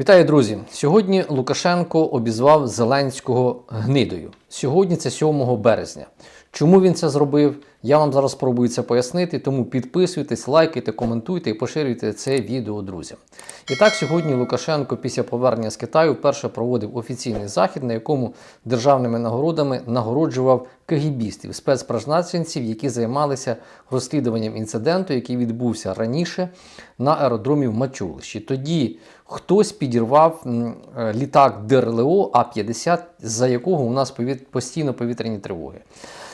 Вітаю, друзі! Сьогодні Лукашенко обізвав Зеленського гнидою. Сьогодні це 7 березня. Чому він це зробив? Я вам зараз спробую це пояснити, тому підписуйтесь, лайкайте, коментуйте і поширюйте це відео друзям. І так, сьогодні Лукашенко після повернення з Китаю вперше проводив офіційний захід, на якому державними нагородами нагороджував кагібістів, спецпризначенців, які займалися розслідуванням інциденту, який відбувся раніше на аеродромі в Мачулищі. Тоді хтось підірвав е, літак ДРЛО А-50, за якого у нас постійно повітряні тривоги.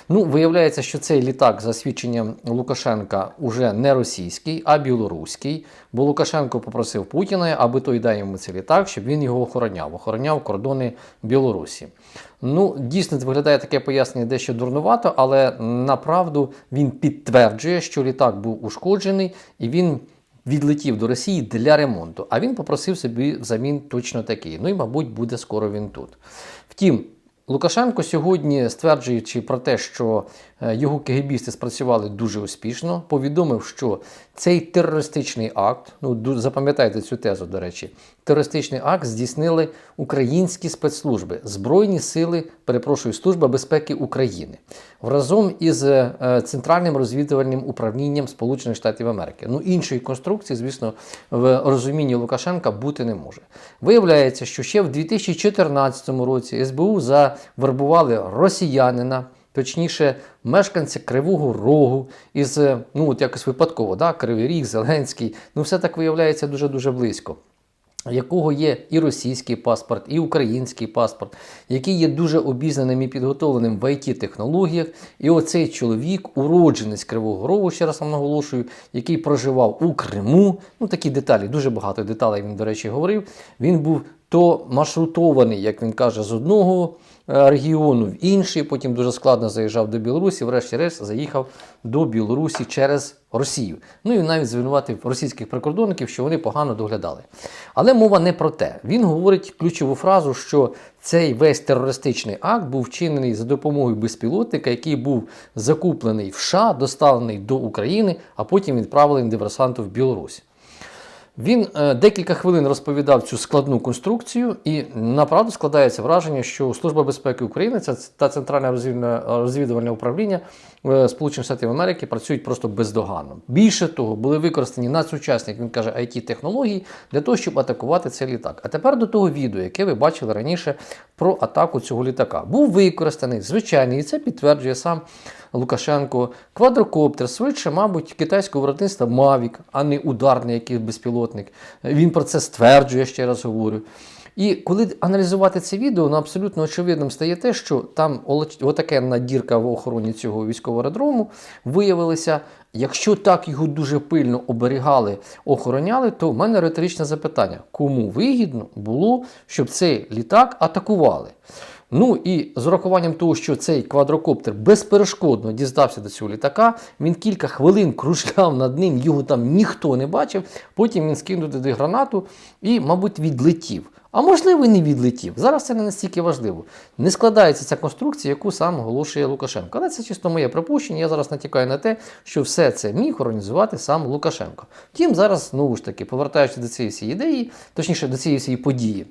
Ну, виявляється, що цей літак, за свідченням Лукашенка, уже не російський, а білоруський. Бо Лукашенко попросив Путіна, аби той дав йому цей літак, щоб він його охороняв, охороняв кордони Білорусі. Ну, дійсно, виглядає таке пояснення дещо дурнувато, але направду він підтверджує, що літак був ушкоджений і він відлетів до Росії для ремонту. А він попросив собі взамін точно такий. Ну і, мабуть, буде скоро він тут. Втім, Лукашенко сьогодні, стверджуючи про те, що е, його кегебісти спрацювали дуже успішно, повідомив, що цей терористичний акт, ну запам'ятайте цю тезу, до речі, терористичний акт здійснили українські спецслужби, Збройні сили, перепрошую, Служба безпеки України разом із е, Центральним розвідувальним управлінням Сполучених Штатів Америки. Ну іншої конструкції, звісно, в розумінні Лукашенка бути не може. Виявляється, що ще в 2014 році СБУ завербували росіянина. Точніше, мешканця Кривого Рогу із, е, ну от якось випадково, да, Кривий Ріг, Зеленський, ну все так виявляється дуже-дуже близько якого є і російський паспорт, і український паспорт, який є дуже обізнаним і підготовленим в IT-технологіях. І оцей чоловік, уродженець Кривого Рогу, ще раз вам наголошую, який проживав у Криму. Ну такі деталі, дуже багато деталей він, до речі, говорив. Він був то маршрутований, як він каже, з одного е, регіону в інший, потім дуже складно заїжджав до Білорусі, врешті-решт заїхав до Білорусі через Росію. Ну і навіть звинуватив російських прикордонників, що вони погано доглядали. Але мова не про те. Він говорить ключову фразу, що цей весь терористичний акт був вчинений за допомогою безпілотника, який був закуплений в США, доставлений до України, а потім відправлений диверсанту в Білорусь. Він е, декілька хвилин розповідав цю складну конструкцію, і направду складається враження, що Служба безпеки України та Центральне розвідувальне, управління Сполучених Штатів Америки працюють просто бездоганно. Більше того, були використані надсучасні, як він каже, it технології для того, щоб атакувати цей літак. А тепер до того відео, яке ви бачили раніше про атаку цього літака, був використаний звичайний, і це підтверджує сам Лукашенко. Квадрокоптер, швидше, мабуть, китайського виробництва Mavic, а не ударний якийсь безпілотник. Він про це стверджує, ще раз говорю. І коли аналізувати це відео, ну абсолютно очевидним стає те, що там олоч- отаке надірка в охороні цього військового аеродрому виявилося, якщо так його дуже пильно оберігали, охороняли, то в мене риторичне запитання: кому вигідно було, щоб цей літак атакували? Ну і з урахуванням того, що цей квадрокоптер безперешкодно дістався до цього літака, він кілька хвилин кружляв над ним, його там ніхто не бачив. Потім він скинув туди гранату і, мабуть, відлетів. А можливо, і не відлетів. Зараз це не настільки важливо. Не складається ця конструкція, яку сам оголошує Лукашенко. Але це чисто моє припущення. Я зараз натякаю на те, що все це міг організувати сам Лукашенко. Втім, зараз знову ж таки, повертаючись до цієї всієї ідеї, точніше до цієї всієї події.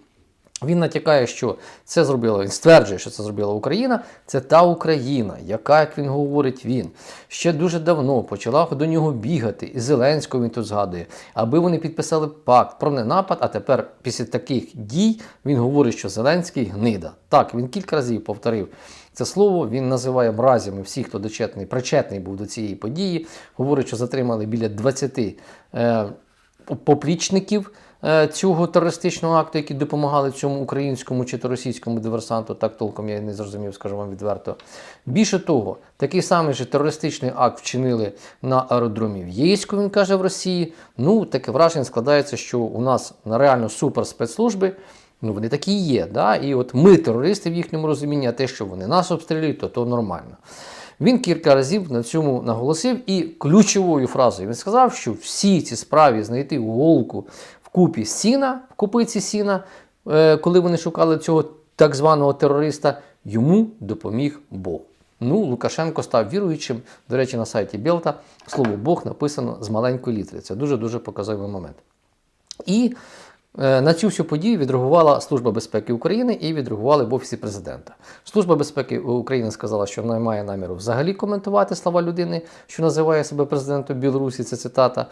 Він натякає, що це зробила, він стверджує, що це зробила Україна. Це та Україна, яка, як він говорить, він ще дуже давно почала до нього бігати, і Зеленського він тут згадує, аби вони підписали пакт про ненапад. А тепер, після таких дій, він говорить, що Зеленський гнида. Так, він кілька разів повторив це слово. Він називає мразями всіх, хто дочетний, причетний був до цієї події. Говорить, що затримали біля 20 е, поплічників цього терористичного акту, які допомагали цьому українському чи то російському диверсанту, так толком я не зрозумів, скажу вам відверто. Більше того, такий самий же терористичний акт вчинили на аеродромі в Єйську, він каже в Росії. Ну, таке враження складається, що у нас на реально супер спецслужби. Ну, вони такі є. Да? І от ми терористи в їхньому розумінні, а те, що вони нас обстрілюють, то то нормально. Він кілька разів на цьому наголосив і ключовою фразою він сказав, що всі ці справі знайти голку купі сіна, в купиці сіна, е, коли вони шукали цього так званого терориста, йому допоміг Бог. Ну, Лукашенко став віруючим. До речі, на сайті Білта слово Бог написано з маленької літери. Це дуже-дуже показовий момент. І Е, На цю всю подію відреагувала Служба безпеки України і відреагували в Офісі президента. Служба безпеки України сказала, що вона має наміру взагалі коментувати слова людини, що називає себе президентом Білорусі. Це цитата.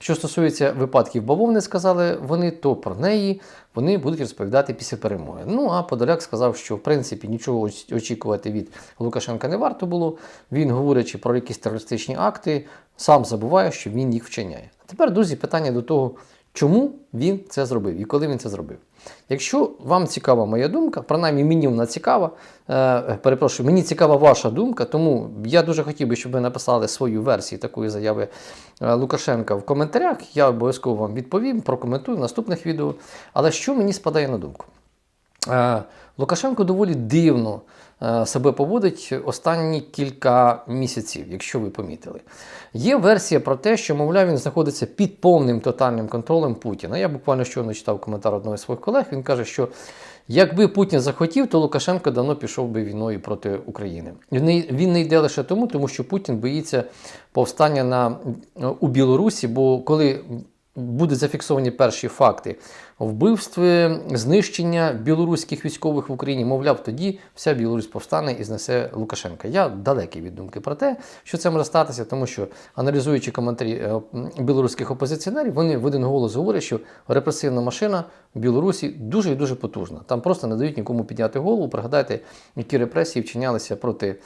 Що стосується випадків бавовни, сказали вони, то про неї вони будуть розповідати після перемоги. Ну а Подоляк сказав, що в принципі нічого очікувати від Лукашенка не варто було. Він, говорячи про якісь терористичні акти, сам забуває, що він їх вчиняє. А тепер, друзі, питання до того, чому він це зробив і коли він це зробив. Якщо вам цікава моя думка, принаймні мені вона цікава, е, перепрошую, мені цікава ваша думка, тому я дуже хотів би, щоб ви написали свою версію такої заяви е, Лукашенка в коментарях. Я обов'язково вам відповім, прокоментую в наступних відео. Але що мені спадає на думку? Е, Лукашенко доволі дивно е, себе поводить останні кілька місяців, якщо ви помітили. Є версія про те, що, мовляв, він знаходиться під повним тотальним контролем Путіна. Я буквально щойно читав коментар одного з своїх колег. Він каже, що якби Путін захотів, то Лукашенко давно пішов би війною проти України. Він не- йде лише тому, тому що Путін боїться повстання на, у Білорусі, бо коли будуть зафіксовані перші факти вбивстви, знищення білоруських військових в Україні. Мовляв, тоді вся Білорусь повстане і знесе Лукашенка. Я далекий від думки про те, що це може статися, тому що аналізуючи коментарі е, білоруських опозиціонерів, вони в один голос говорять, що репресивна машина в Білорусі дуже і дуже потужна. Там просто не дають нікому підняти голову. Пригадайте, які репресії вчинялися проти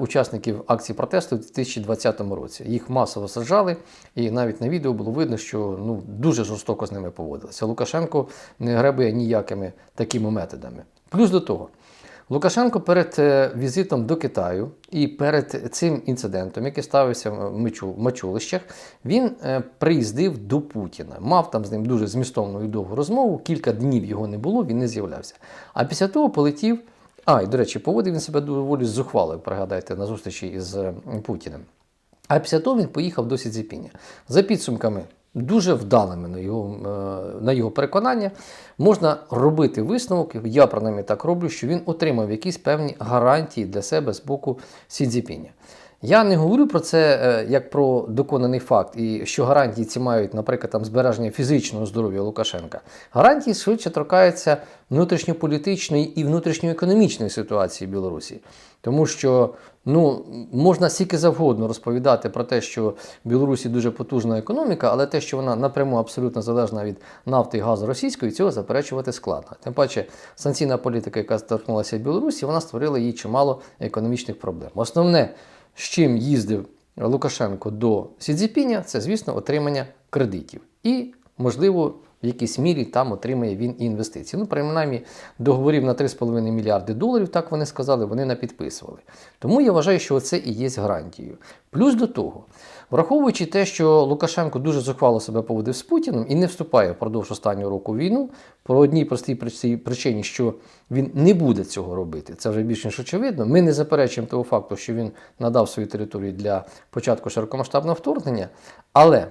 учасників акції протесту у 2020 році. Їх масово саджали, і навіть на відео було видно, що ну дуже жорстоко з ними поводилися. Лукашенко не гребує ніякими такими методами. Плюс до того. Лукашенко перед е, візитом до Китаю і перед цим інцидентом, який ставився в Мачулищах, він е, приїздив до Путіна. Мав там з ним дуже змістовну і довгу розмову. Кілька днів його не було, він не з'являвся. А після того полетів. А, і до речі, поводив він себе доволі зухвало, пригадайте, на зустрічі із е, Путіним. А після того він поїхав до Сідзіпіня. За підсумками, дуже вдалими на його, е, на його переконання, можна робити висновок, я принаймні так роблю, що він отримав якісь певні гарантії для себе з боку Сідзіпіня. Я не говорю про це е, як про доконаний факт, і що гарантії ці мають, наприклад, там збереження фізичного здоров'я Лукашенка. Гарантії швидше торкаються внутрішньополітичної і внутрішньоекономічної ситуації Білорусі. Тому що ну, можна скільки завгодно розповідати про те, що в Білорусі дуже потужна економіка, але те, що вона напряму абсолютно залежна від нафти і газу російської, цього заперечувати складно. Тим паче, санкційна політика, яка торкнулася в Білорусі, вона створила їй чимало економічних проблем. Основне, з чим їздив Лукашенко до Сідзіпіня, це, звісно, отримання кредитів. І, можливо, в якійсь мірі там отримає він інвестиції. Ну, принаймні, договорів на 3,5 мільярди доларів, так вони сказали, вони не підписували. Тому я вважаю, що це і є гарантією. Плюс до того, враховуючи те, що Лукашенко дуже зухвало себе поводив з Путіним і не вступає впродовж останнього року війну, по одній простій причині, що він не буде цього робити. Це вже більш ніж очевидно. Ми не заперечуємо того факту, що він надав свою територію для початку широкомасштабного вторгнення, але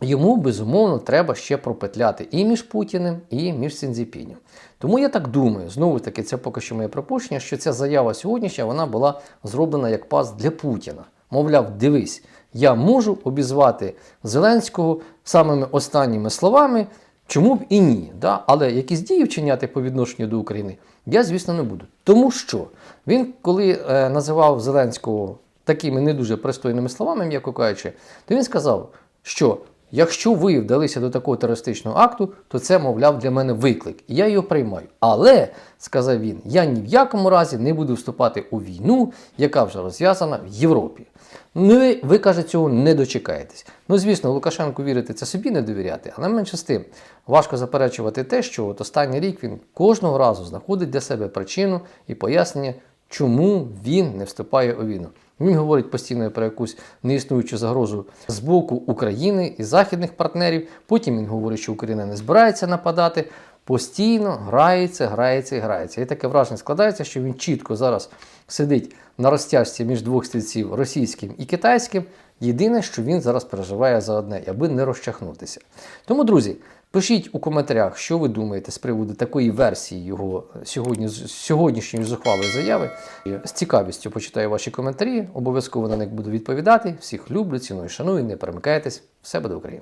йому безумовно треба ще пропетляти і між Путіним, і між Сінзіпінем. Тому я так думаю, знову таки, це поки що моє припущення, що ця заява сьогоднішня вона була зроблена як пас для Путіна. Мовляв, дивись, я можу обізвати Зеленського самими останніми словами, чому б і ні. Да? Але якісь дії вчиняти по відношенню до України я, звісно, не буду. Тому що він, коли е, називав Зеленського такими не дуже пристойними словами, м'яко кажучи, то він сказав, що якщо ви вдалися до такого терористичного акту, то це, мовляв, для мене виклик. І я його приймаю. Але, сказав він, я ні в якому разі не буду вступати у війну, яка вже розв'язана в Європі. Ну, ви, каже, цього не дочекаєтесь. Ну, звісно, Лукашенку вірити це собі не довіряти, але менше з тим, важко заперечувати те, що от останній рік він кожного разу знаходить для себе причину і пояснення, чому він не вступає у війну. Він говорить постійно про якусь неіснуючу загрозу з боку України і західних партнерів. Потім він говорить, що Україна не збирається нападати. Постійно грається, грається і грається. І таке враження складається, що він чітко зараз сидить на розтяжці між двох стрільців російським і китайським. Єдине, що він зараз переживає за одне, аби не розчахнутися. Тому, друзі, пишіть у коментарях, що ви думаєте з приводу такої версії його сьогодні, сьогоднішньої зухвалої заяви. З цікавістю почитаю ваші коментарі, обов'язково на них буду відповідати. Всіх люблю, ціную, шаную, не перемикайтесь. Все буде Україна!